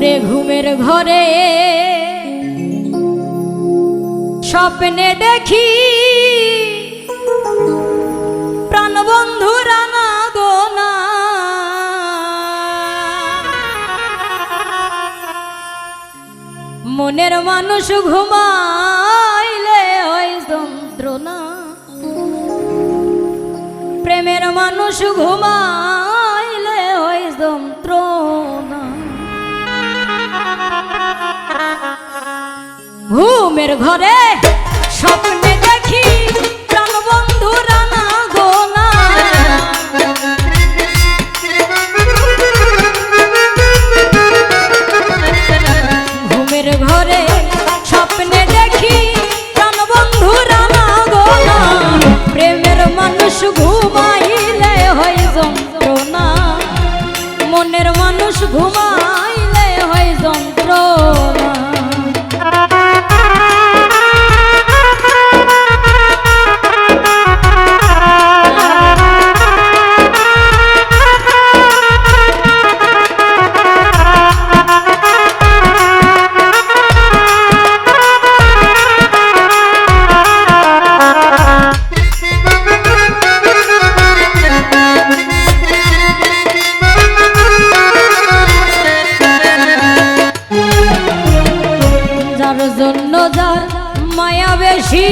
ঘুরে ঘুমের ঘরে। স্বপ্নে দেখি প্রাণবন্ধু রানা গোনা মনের মানুষ ঘুমাইলে হয় যন্ত্রণা। প্রেমের মানুষ ঘুমা ঘুমের ঘরে স্বপ্নে দেখি পাখি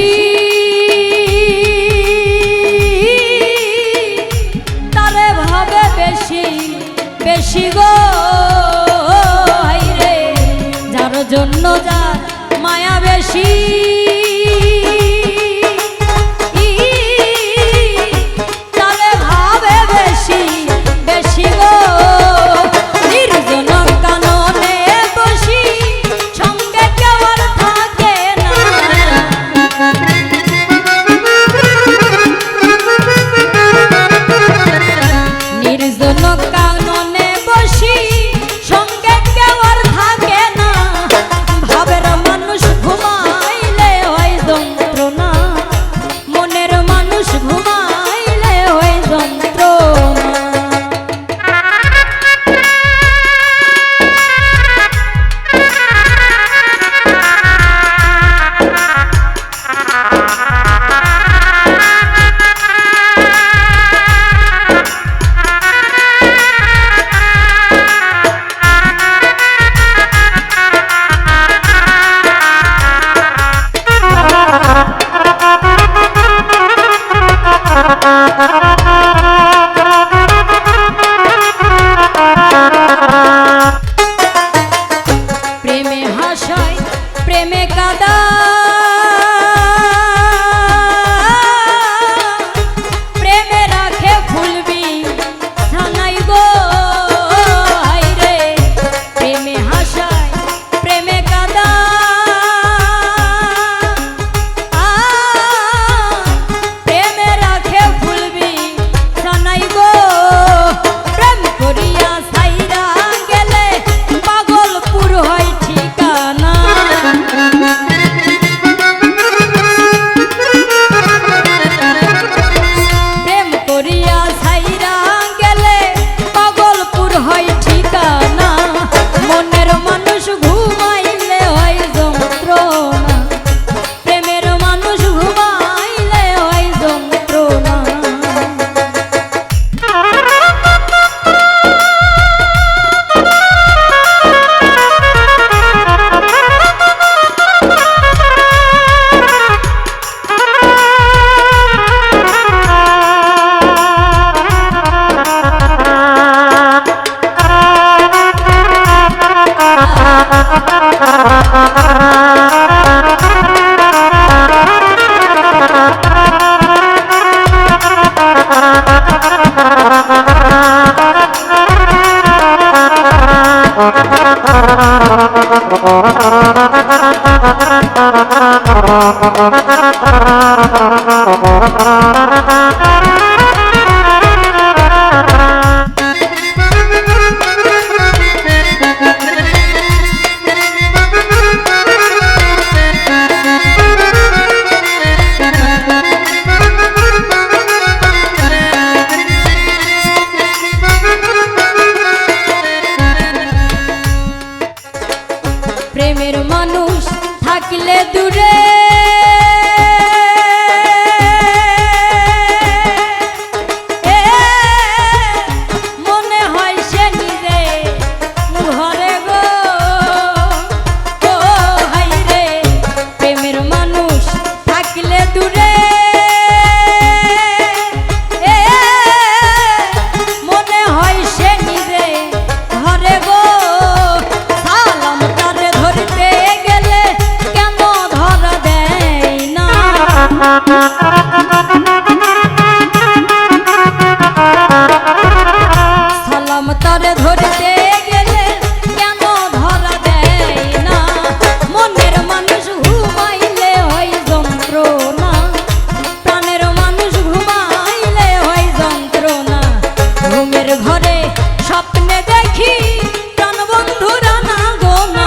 তবে ভাবে বেশি বেশি যার জন্য যার মায়া বেশি। ঘুমের ঘরে স্বপ্নে দেখি প্রাণবন্ধু রানা না গো না